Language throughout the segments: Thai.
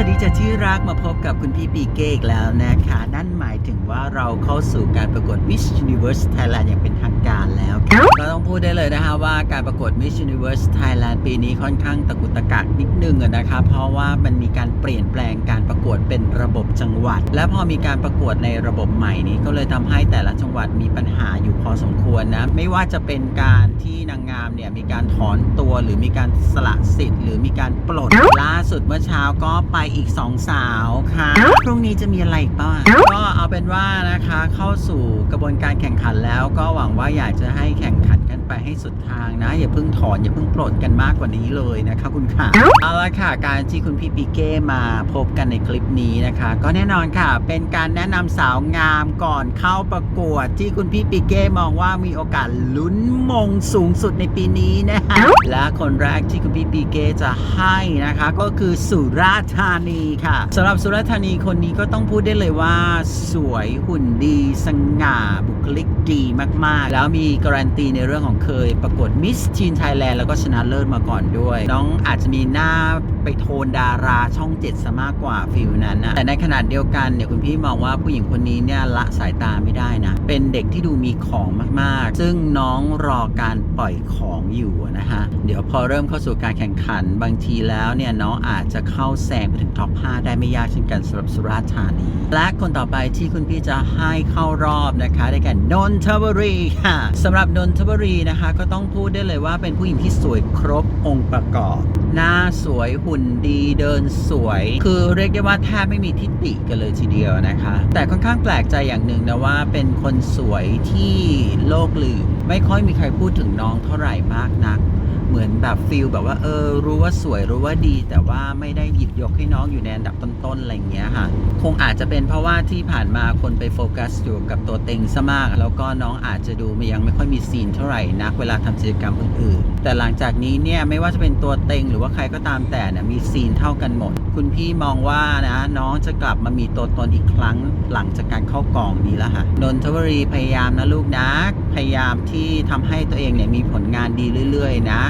วัสดีจ้ะที่รักมาพบกับคุณพี่ปีเก้กแล้วนะคะ นั่นหมายถึงว่าเราเข้าสู่การประกวด Miss Universe Thailand อย่างเป็นทางการแล้วค่ะก็ต้องพูดได้เลยนะคะว่าการประกวด Miss Universe Thailand ปีนี้ค่อนข้างตะกุตะกักนิดนึงนะคะ เพราะว่ามันมีการเปลี่ยนแปลงการประกวดเป็นระบบจังหวัด และพอมีการประกวดในระบบใหม่นี้ก็เลยทำให้แต่ละจังหวัดมีปัญหาอยู่พอสมควรนะไม่ว่าจะเป็นการที่นางงามเนี่ยมีการถอนตัวหรือมีการสละสิทธิ์ หรือมีการปลดล่าสุดเมื่อเช้าก็ไปอีกสองสาวค่ะ พรุ่งนี้จะมีอะไรอีกบ้างก็เอาเป็นว่านะคะเข้าสู่กระบวนการแข่งขันแล้วก็หวังว่าอยากจะให้แข่งขันกัน ไปให้สุดทางนะ อย่าเพิ่งถอนอย่าเพิ่งปลดกันมากกว่านี้เลยนะคะคุณค่ะเอาละค่ะ การที่คุณพี่ปีเก้มาพบกันในคลิปนี้นะคะ ก็แน่นอนค่ะ เป็นการแนะนำสาวงามก่อนเข้าประกวด ที่คุณพี่ปีเก้มองว่ามีโอกาสลุ้นมงสูงสุดในปีนี้นะคะและคนแรกที่คุณพี่ปีเก้จะให้นะคะ ก็คือสุราธานีค่ะสำหรับสุราธานีคนนี้ก็ต้องพูดได้เลยว่า สวยหุ่นดีสง่าบุคลิกดีมาก ๆ แล้วมีการันตีในเรื่องของเคยประกวดมิสทีนไทยแลนด์แล้วก็ชนะเลิศมาก่อนด้วย น้องอาจจะมีหน้าไปโทนดาราช่องเจ็ดซะมากกว่าฟิลนั้นนะแต่ในขณะเดียวกันเนี่ยคุณพี่มองว่าผู้หญิงคนนี้เนี่ยละสายตาไม่ได้นะ เป็นเด็กที่ดูมีของมากๆ ซึ่งน้องรอการปล่อยของอยู่นะฮะ เดี๋ยวพอเริ่มเข้าสู่การแข่งขันบางทีแล้วเนี่ยน้องอาจจะเข้าแซงไปถึงท็อป 5 ได้ไม่ยากเช่นกันสำหรับสุราษฎร์ธานีและคนต่อไปที่คุณพี่จะให้เข้ารอบนะคะ ได้แก่นนทบุรีค่ะสำหรับนนทบุรีนะคะก็ต้องพูดได้เลยว่าเป็นผู้หญิงที่สวยครบองค์ประกอบ หน้าสวยหุ่นดีเดินสวย คือเรียกได้ว่าแทบไม่มีทิฏฐิกันเลยทีเดียวนะคะ แต่ค่อนข้างแปลกใจอย่างหนึ่งนะว่าเป็นคนสวยที่โลกลืม ไม่ค่อยมีใครพูดถึงน้องเท่าไหร่มากนักเหมือนแบบฟิลแบบว่าเออ รู้ว่าสวยรู้ว่าดี แต่ว่าไม่ได้หยิบยกให้น้องอยู่ในอันดับต้นๆอะไรเงี้ยค่ะ คงอาจจะเป็นเพราะว่าที่ผ่านมาคนไปโฟกัสอยู่กับตัวเต็งซะมาก แล้วก็น้องอาจจะดูยังไม่ค่อยมีซีนเท่าไหร่นักเวลาทำกิจกรรมอื่นๆ แต่หลังจากนี้เนี่ยไม่ว่าจะเป็นตัวเต็งหรือว่าใครก็ตามแต่เนี่ยมีซีนเท่ากันหมด คุณพี่มองว่านะน้องจะกลับมามีตัวตนอีกครั้งหลังจากการเข้ากองนี้แล้วค่ะนนทบุรีพยายามนะลูกนะพยายามที่ทำให้ตัวเองเนี่ยมีผลงานดีเรื่อย ๆ นะ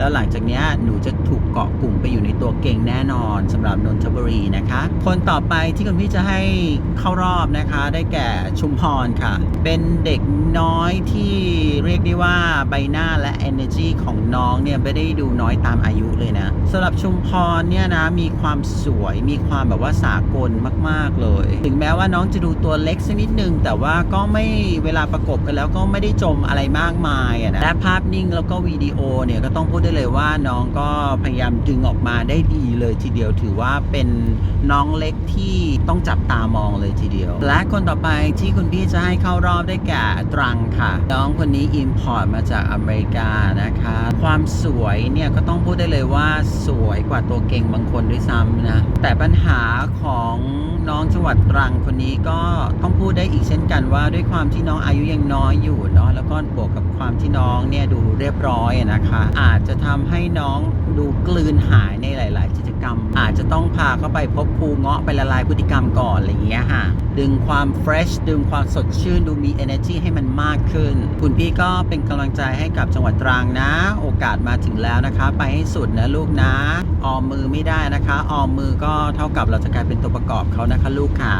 แล้วหลังจากนี้หนูจะถูกเกาะกลุ่มไปอยู่ในตัวเก่งแน่นอนสำหรับนนทบุรีนะคะ คนต่อไปที่คุณพี่จะให้เข้ารอบนะคะ ได้แก่ชุมพรค่ะ เป็นเด็กน้อยที่เรียกได้ว่าใบหน้าและ energy ของน้องเนี่ยไม่ได้ดูน้อยตามอายุเลยนะสำหรับชุมพรเนี่ยนะมีความสวยมีความแบบว่าสากลมาก ๆเลย ถึงแม้ว่าน้องจะดูตัวเล็กสักนิดนึง แต่ว่าก็ไม่เวลาประกบกันแล้วก็ไม่ได้จมอะไรมากมายอะนะและภาพนิ่งแล้วก็วิดีโอเนี่ยก็ต้องพูดได้เลยว่าน้องก็พยายามดึงออกมาได้ดีเลยทีเดียวถือว่าเป็นน้องเล็กที่ต้องจับตามองเลยทีเดียว และคนต่อไปที่คุณพี่จะให้เข้ารอบได้แก่ตรังค่ะ น้องคนนี้อิมพอร์ตมาจากอเมริกานะคะ ความสวยเนี่ยก็ต้องพูดได้เลยว่าสวยกว่าตัวเก่งบางคนด้วยซ้ำนะแต่ปัญหาของน้องจังหวัดตรังคนนี้ก็ต้องพูดได้อีกเช่นกันว่าด้วยความที่น้องอายุยังน้อยอยู่เนาะแล้วก็บวกกับความที่น้องเนี่ยดูเรียบร้อยนะคะ อาจจะทำให้น้องดูกลืนหายในหลาย ๆ กิจกรรม อาจจะต้องพาเข้าไปพบครูเงาะไปละลายพฤติกรรมก่อนอะไรอย่างเงี้ยค่ะ ดึงความเฟรชดึงความสดชื่น ดูมี energy ให้มันมากขึ้น คุณพี่ก็เป็นกำลังใจให้กับจังหวัดตรังนะ โอกาสมาถึงแล้วนะคะ ไปให้สุดนะลูกนะออมมือไม่ได้นะคะ ออมมือก็เท่ากับเราจะกลายเป็นตัวประกอบเขานะคะลูกขา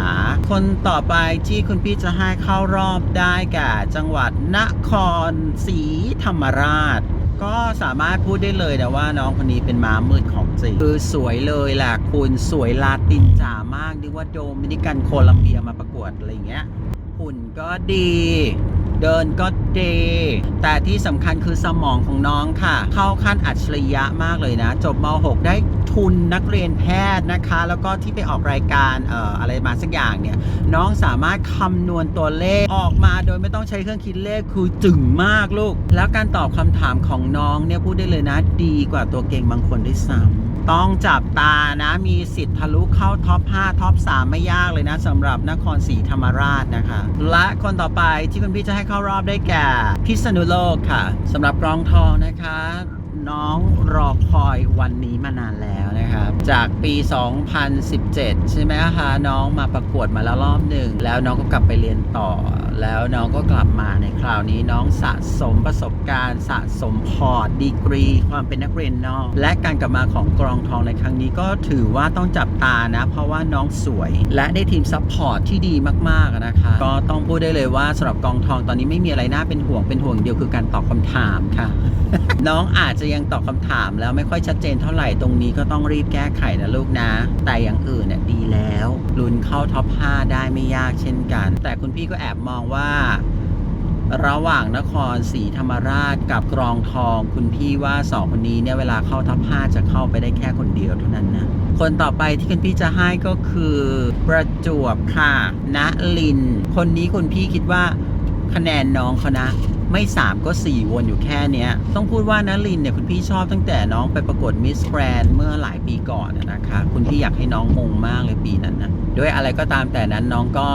คนต่อไปที่คุณพี่จะให้เข้ารอบได้แก่จังหวัดนครศรีธรรมราช ก็สามารถพูดได้เลยนะว่าน้องคนนี้เป็นม้ามืดของจริงคือสวยเลยแหละคุณสวยลาตินจ๋ามากนึกว่าโดมินิกันโคลัมเบียมาประกวดอะไรอย่างเงี้ยหุ่นก็ดี เดินก็ดี แต่ที่สำคัญคือสมองของน้องค่ะ เข้าขั้นอัจฉริยะมากเลยนะ จบม .6 ได้ทุนนักเรียนแพทย์นะคะ แล้วก็ที่ไปออกรายการเอ่ออะไรมาสักอย่างเนี่ย น้องสามารถคำนวณตัวเลขออกมาโดยไม่ต้องใช้เครื่องคิดเลขคือจึงมากลูก แล้วการตอบคำถามของน้องเนี่ยพูดได้เลยนะ ดีกว่าตัวเก่งบางคนด้วยซ้ำ ต้องจับตานะ มีสิทธิ์ทะลุเข้าท็อป 5 ท็อป 3 ไม่ยากเลยนะสำหรับนครศรีธรรมราชนะคะ และคนต่อไปที่คุณพี่จะให้เข้ารอบได้แก่ พิษณุโลกค่ะสำหรับกรองทองนะคะ น้องรอคอยวันนี้มานานแล้วนะครับ จากปี 2017 ใช่ไหมคะน้องมาประกวดมาแล้วรอบหนึ่ง แล้วน้องก็กลับไปเรียนต่อ แล้วน้องก็กลับมาในคราวนี้น้องสะสมประสบการณ์สะสมพอร์ตดีกรี ความเป็นนักเรียนนอก และการกลับมาของกรองทองในครั้งนี้ก็ถือว่าต้องจับตานะ เพราะว่าน้องสวย และได้ทีมซัพพอร์ตที่ดีมากๆนะคะ ก็ต้องพูดได้เลยว่าสำหรับกองทองตอนนี้ไม่มีอะไรน่าเป็นห่วงเป็นห่วงเดียวคือการตอบคำถามค่ะ น้องอาจจะยังตอบคำถามแล้วไม่ค่อยชัดเจนเท่าไหร่ตรงนี้ก็ต้องรีบแก้ไขนะลูกนะ แต่อย่างอื่นเนี่ยดีแล้วลุ้นเข้าท็อป 5 ได้ไม่ยากเช่นกัน แต่คุณพี่ก็แอบมองว่าระหว่างนครศรีธรรมราชกับกรองทอง คุณพี่ว่าสองคนนี้เนี่ยเวลาเข้าท็อป5จะเข้าไปได้แค่คนเดียวเท่านั้นนะ คนต่อไปที่คุณพี่จะให้ก็คือประจวบค่ะณลิน คนนี้คุณพี่คิดว่าคะแนนน้องเขานะ ไม่3ก็4วนอยู่แค่เนี้ย ต้องพูดว่านลินเนี่ยคุณพี่ชอบตั้งแต่น้องไปประกวดมิสแกรนเมื่อหลายปีก่อนนะคะ คุณพี่อยากให้น้องมงมากเลยปีนั้นนะด้วยอะไรก็ตามแต่นั้นน้องก็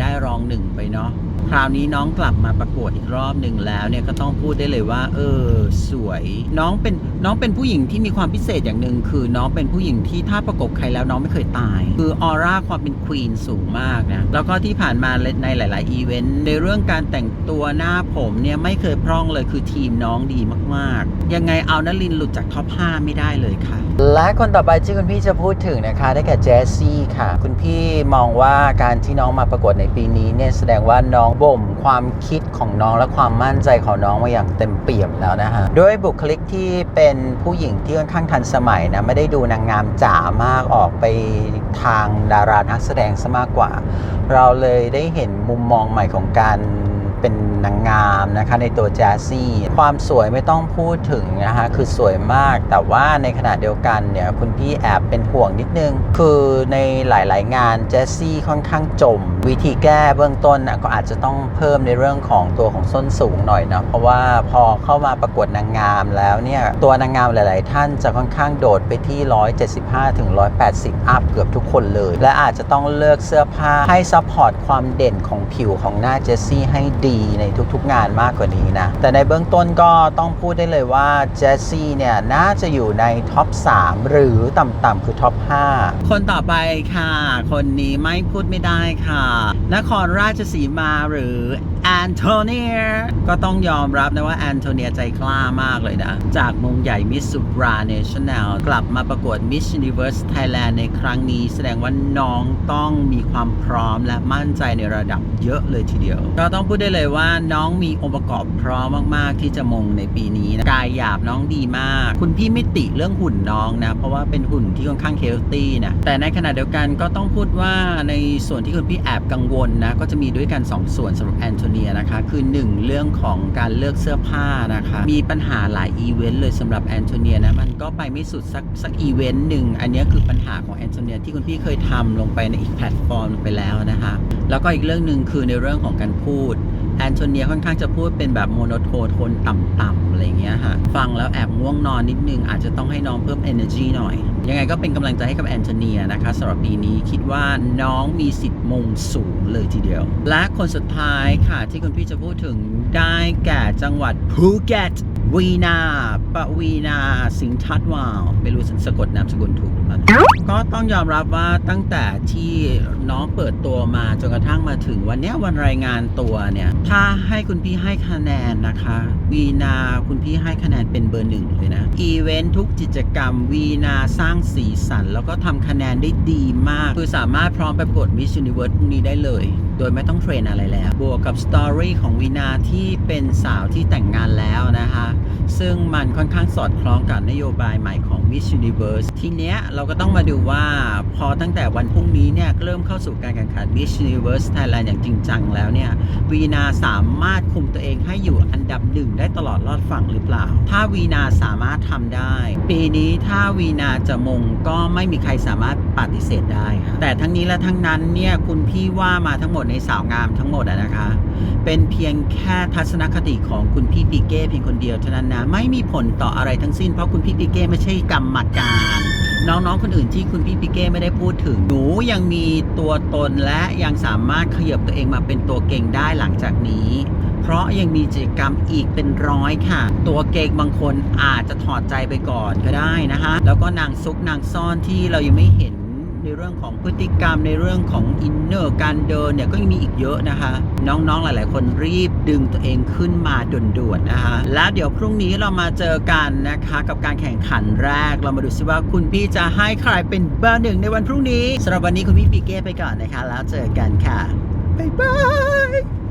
ได้รองหนึ่งไปเนาะ คราวนี้น้องกลับมาประกวดอีกรอบหนึ่งแล้วเนี่ยก็ต้องพูดได้เลยว่า เออ สวย น้องเป็นน้องเป็นผู้หญิงที่มีความพิเศษอย่างหนึ่งคือน้องเป็นผู้หญิงที่ถ้าประกบใครแล้วน้องไม่เคยตาย คือออร่าความเป็นควีนสูงมากนะแล้วก็ที่ผ่านมาในหลาย ๆ อีเวนต์ในเรื่องการแต่งตัวหน้าผมเนี่ยไม่เคยพร่องเลยคือทีมน้องดีมากๆ ยังไงเอานลินหลุดจากท็อป 5 ไม่ได้เลยค่ะ และคนต่อไปที่คุณพี่จะพูดถึงนะคะ ได้แก่เจสซี่ค่ะ คุณพี่มองว่าการที่น้องมาประกวดในปีนี้เนี่ยแสดงว่าน้องบ่มความคิดของน้องและความมั่นใจของน้องมาอย่างเต็มเปี่ยมแล้วนะฮะด้วยบุคลิกที่เป็นผู้หญิงที่ค่อนข้างทันสมัยนะไม่ได้ดูนางงามจ๋ามากออกไปทางดารานักแสดงซะมากกว่า เราเลยได้เห็นมุมมองใหม่ของการเป็น นางงามนะคะในตัวแจซี่ ความสวยไม่ต้องพูดถึงนะคะคือสวยมาก แต่ว่าในขณะเดียวกันเนี่ยคุณพี่แอบเป็นห่วงนิดนึง คือในหลายๆ งานแจซี่ค่อนข้างจม วิธีแก้เบื้องต้นน่ะก็อาจจะต้องเพิ่มในเรื่องของตัวของส้นสูงหน่อยนะเพราะว่าพอเข้ามาประกวดนางงามแล้วเนี่ยตัวนางงามหลาย ๆ ท่านจะค่อนข้างโดดไปที่ 175ถึง180 อัพเกือบทุกคนเลย และอาจจะต้องเลือกเสื้อผ้าให้ซัพพอร์ตความเด่นของผิวของหน้าเจสซี่ให้ดีในทุกๆงานมากกว่านี้นะ แต่ในเบื้องต้นก็ต้องพูดได้เลยว่าเจสซี่เนี่ยน่าจะอยู่ในท็อป 3 หรือต่ำๆคือท็อป 5 คนต่อไปค่ะ คนนี้ไม่พูดไม่ได้ค่ะ นครราชสีมาหรือ แอนโทเนียก็ต้องยอมรับนะว่าแอนโทเนียใจกล้ามากเลยนะ จากมงใหญ่มิส s ุราเนชั่นแนลกลับมาประกวด Miss Universe Thailand ในครั้งนี้แสดงว่าน้องต้องมีความพร้อมและมั่นใจในระดับเยอะเลยทีเดียวก็ต้องพูดได้เลยว่าน้องมีองค์ประกอบพร้อมมาก ๆ ที่จะมงในปีนี้นะกายหยาบน้องดีมาก คุณพี่ไม่ติเรื่องหุ่นน้องนะ เพราะว่าเป็นหุ่นที่ค่อนข้างเคลตี้นะแต่ในขณะเดียวกันก็ต้องพูดว่าในส่วนที่คุณพี่แอบกังวลนะก็จะมีด้วยกัน 2 ส่วนสำหรับแอนโทเนียนะคะคือ1เรื่องของการเลือกเสื้อผ้านะคะมีปัญหาหลายอีเวนต์เลยสำหรับแอนโทเนียนะมันก็ไปไม่สุดสักสักอีเวนต์หนึ่งอันนี้คือปัญหาของแอนโทเนียที่คุณพี่เคยทำลงไปในอีกแพลตฟอร์มไปแล้วนะคะแล้วก็อีกเรื่องหนึ่งคือในเรื่องของการพูดแอนโทเนียค่อนข้างจะพูดเป็นแบบโมโนโทนโทนต่ำๆ อะไรเงี้ยฮะฟังแล้วแอบง่วงนอนนิดนึง อาจจะต้องให้น้องเพิ่ม energy หน่อย ยังไงก็เป็นกำลังใจให้กับแอนโทเนียนะคะสำหรับปีนี้คิดว่าน้องมีสิทธิ์มงสูงเลยทีเดียว และคนสุดท้ายค่ะที่คุณพี่จะพูดถึงได้แก่จังหวัดภูเก็ตวีนาปวีนา สิงทัดวาว ไม่รู้สะกดนามสกุลถูกหรือเปล่าก็ต้องยอมรับว่าตั้งแต่ที่น้องเปิดตัวมาจนกระทั่งมาถึงวันนี้วันรายงานตัวเนี่ย ถ้าให้คุณพี่ให้คะแนนนะคะ วีนาคุณุณพี่ให้คะแนนเป็นเบอร์หนึ่งเลยนะอีเวนต์ทุกกิจกรรมวีนาสร้างสีสัน แล้วก็ทำคะแนนได้ดีมาก คือสามารถพร้อมไปประกวด Miss Universe พรุ่งนี้ได้เลย โดยไม่ต้องเทรนอะไรแล้ว บวกกับสตอรี่ของวีนาที่เป็นสาวที่แต่งงานแล้วนะคะซึ่งมันค่อนข้างสอดคล้องกับนโยบายใหม่ของ Miss Universe ทีเนี้ยเราก็ต้องมาดูว่าพอตั้งแต่วันพรุ่งนี้เนี่ยเริ่มเข้าสู่การแข่งขัน Miss Universe Thailand อย่างจริงจังแล้วเนี่ยวีนาสามารถคุมตัวเองให้อยู่อันดับหนึ่งได้ตลอดรอดฝั่งหรือเปล่า ถ้าวีนาสามารถทำได้ ปีนี้ถ้าวีนาจะมงก็ไม่มีใครสามารถปฏิเสธได้ค่ะแต่ทั้งนี้และทั้งนั้นเนี่ยคุณพี่ว่ามาทั้งหมดในสาวงามทั้งหมดอะนะคะ เป็นเพียงแค่ทัศนคติของคุณพี่ปีเก้เพียงคนเดียวเท่านั้นนะไม่มีผลต่ออะไรทั้งสิ้นเพราะคุณพี่ปีเก้ไม่ใช่กรรมการน้องๆ คนอื่นที่คุณพี่ปีเก้ไม่ได้พูดถึง หนูยังมีตัวตนและยังสามารถขยับตัวเองมาเป็นตัวเก่งได้หลังจากนี้ เพราะยังมีกิจกรรมอีกเป็นร้อยค่ะ ตัวเกกบางคนอาจจะถอดใจไปก่อนก็ได้นะคะแล้วก็นางซุกนางซ่อนที่เรายังไม่เห็นในเรื่องของพฤติกรรมในเรื่องของอินเนอร์การเดินเนี่ยก็ยังมีอีกเยอะนะคะ น้องๆหลาย ๆ คนรีบดึงตัวเองขึ้นมาด่วนๆนะคะ แล้วเดี๋ยวพรุ่งนี้เรามาเจอกันนะคะ กับการแข่งขันแรกเรามาดูซิว่าคุณพี่จะให้ใครเป็นเบอร์หนึ่งในวันพรุ่งนี้สำหรับวันนี้คุณพี่ปีเก้ไปก่อนนะคะ แล้วเจอกันค่ะบ๊ายบาย